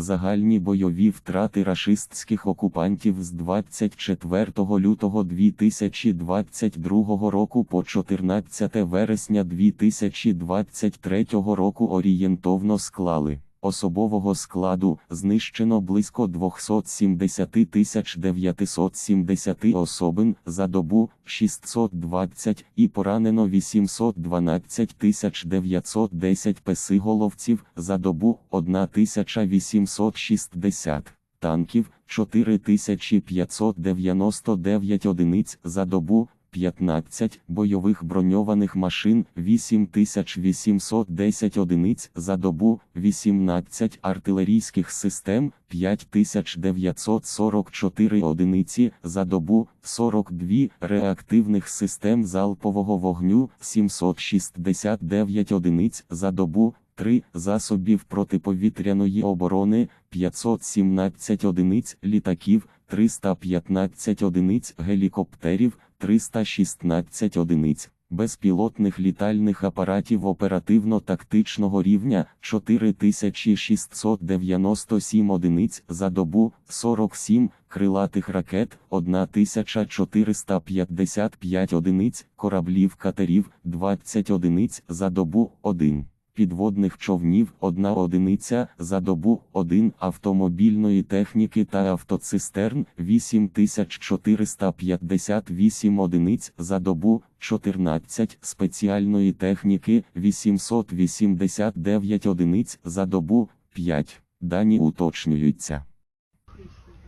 Загальні бойові втрати рашистських окупантів з 24 лютого 2022 року по 14 вересня 2023 року орієнтовно склали. Особового складу знищено близько 270 970 особин за добу 620 і поранено 812 910 песиголовців за добу 1860 танків 4599 одиниць за добу 15 бойових броньованих машин 8810 одиниць за добу, 18 артилерійських систем 5944 одиниці за добу, 42 реактивних систем залпового вогню 769 одиниць за добу, 3 засобів протиповітряної оборони 517 одиниць літаків, 315 одиниць гелікоптерів, 316 одиниць безпілотних літальних апаратів оперативно-тактичного рівня 4697 одиниць за добу, 47 крилатих ракет, 1455 одиниць кораблів катерів, 20 одиниць за добу, 1 підводних човнів, 1 одиниця за добу, 1 автомобільної техніки та автоцистерн, 8458 одиниць за добу, 14 спеціальної техніки, 889 одиниць за добу, 5. Дані уточнюються.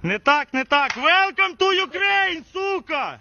Не так, не так. Welcome to Ukraine, сука!